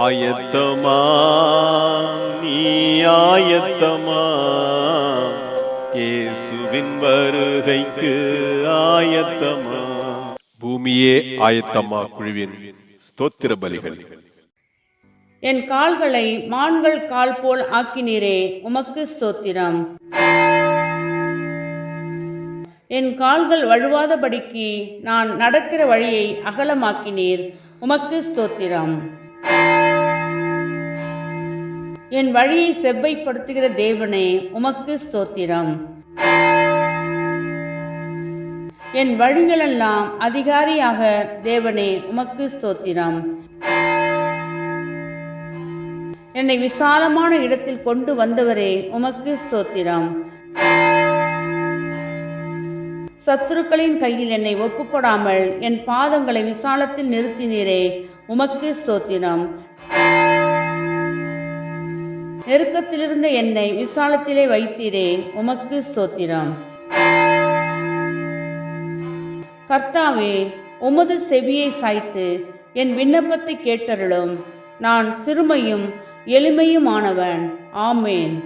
ஆயத்தமா நீ ஆயத்தமா. இயேசுவின் வருகைக்கு ஆயத்தமா. பூமியே ஆயத்தமா குழுவின் ஸ்தோத்திர பலிகள் என் கால்களை மான்கள் கால் போல் ஆக்கினீரே உமக்கு ஸ்தோத்திரம். என் கால்கள் வழுவாதபடிக்கு நான் நடக்கிற வழியை அகலமாக்கினீர் உமக்கு ஸ்தோத்திரம். என் வழியை செவ்வைப்படுத்துகிற தேவனே உமக்கு ஸ்தோத்திரம். என் வழிகளெல்லாம் அதிகாரியாக தேவனே உமக்கு ஸ்தோத்திரம். என்னை விசாலமான இடத்தில் கொண்டு வந்தவரே உமக்கு ஸ்தோத்திரம். சத்துருக்களின் கையில் என்னை ஒப்புக்கொடாமல் என் பாதங்களை விசாலத்தில் நிறுத்தினீரே உமக்கு ஸ்தோத்திரம். நெருக்கத்திலிருந்த என்னை விசாலத்திலே வைத்தீரே உமக்கு ஸ்தோத்திரம். கர்த்தாவே உமது செவியை சாய்த்து என் விண்ணப்பத்தை கேட்டருளும். நான் சிறுமையும் எளிமையுமானவன். ஆமேன்.